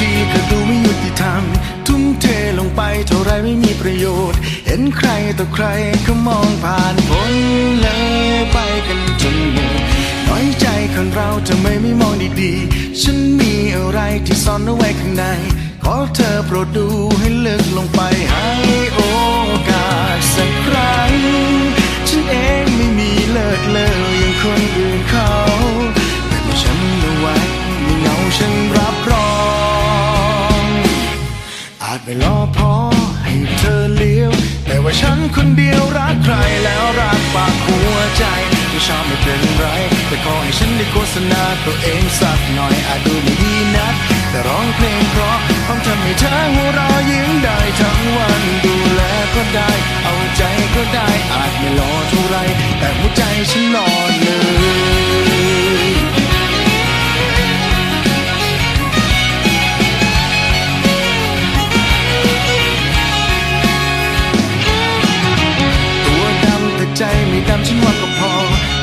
ทีก็ดูไม่ยุติธรรม ทุ่มเทลงไปเท่าไรไม่มีประโยชน์ เห็นใครต่อใครก็มองผ่านพ้นเลยไปกันจนหมดน้อยใจคนเราทำไมไม่มองดีๆ ฉันมีอะไรที่ซ่อนเอาไว้ข้างใน ขอเธอโปรดดูให้ลึกลงไปให้ ฉันคนเดียวรักใครแล้วรักปากหัวใจไม่ชอบไม่เป็นไร แต่ขอให้ฉันได้โฆษณาตัวเองสักหน่อยอาจดูไม่ดีนักแต่ร้องเพลงเพราะพร้อมทำให้เธอหัวเรา ใจไม่ดำฉันว่าก็พอ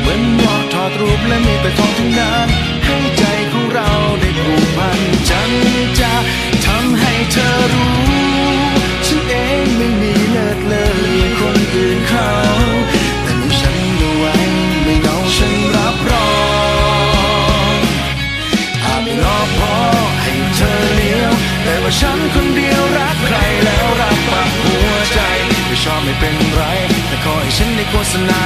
เหมือนวอกถอดรูปและมีแต่ทองทั้งนั้นให้ใจของเราได้ผูกพันฉันจะทำให้เธอรู้ ฉันเองไม่มีเลิศเลยคนอื่นเขาแต่มีฉันเอาไว้ไม่เหงาฉันรับรองอาจไม่รอพอให้เธอเลี้ยวแต่ว่าฉันคนเดียวรักใครแล้วรักปากหัวใจไม่ชอบไม่เป็นไรแต่ขอให้ฉันได้โฆษณา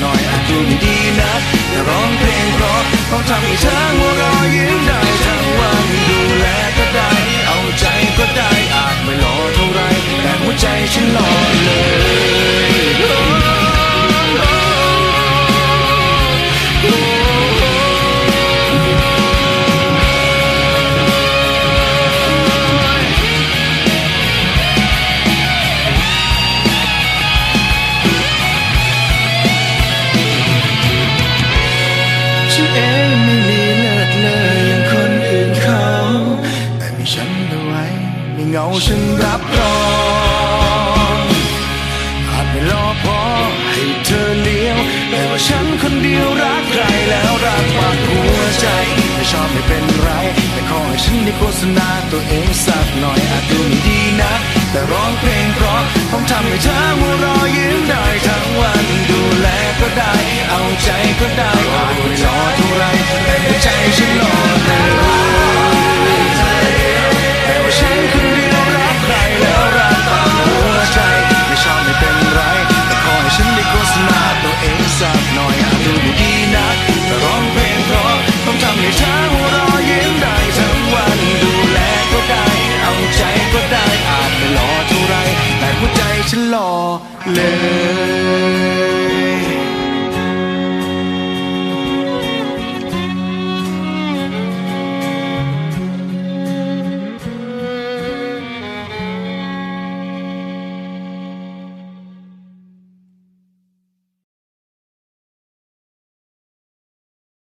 หน่อยอาจดูไม่ดีนะแต่ร้องเพลงเพราะเขาทำให้เธอหัวเราะยิ้มได้ทั้งวันดูแลก็ได้ เอาใจก็ได้อาจไม่หล่อเท่าไรแต่หัวใจฉันหล่อ เองไม่มีเลิศเลยอย่างคนอื่นเขา แต่มีฉันเอาไว้ไม่เหงาฉันรับรองอาจไม่รอพอให้เธอเลี้ยว แต่ว่าฉันคนเดียวรักใครแล้วรักปากหัวใจ ไม่ชอบไม่เป็นไร แต่ขอให้ฉันได้โฆษณาตัวเองสักหน่อยอาจดูไม่ดีนะ แต่ร้องเพลงเพราะต้องทำให้เธอหัวเราะยิ้มได้ทั้งวัน เลย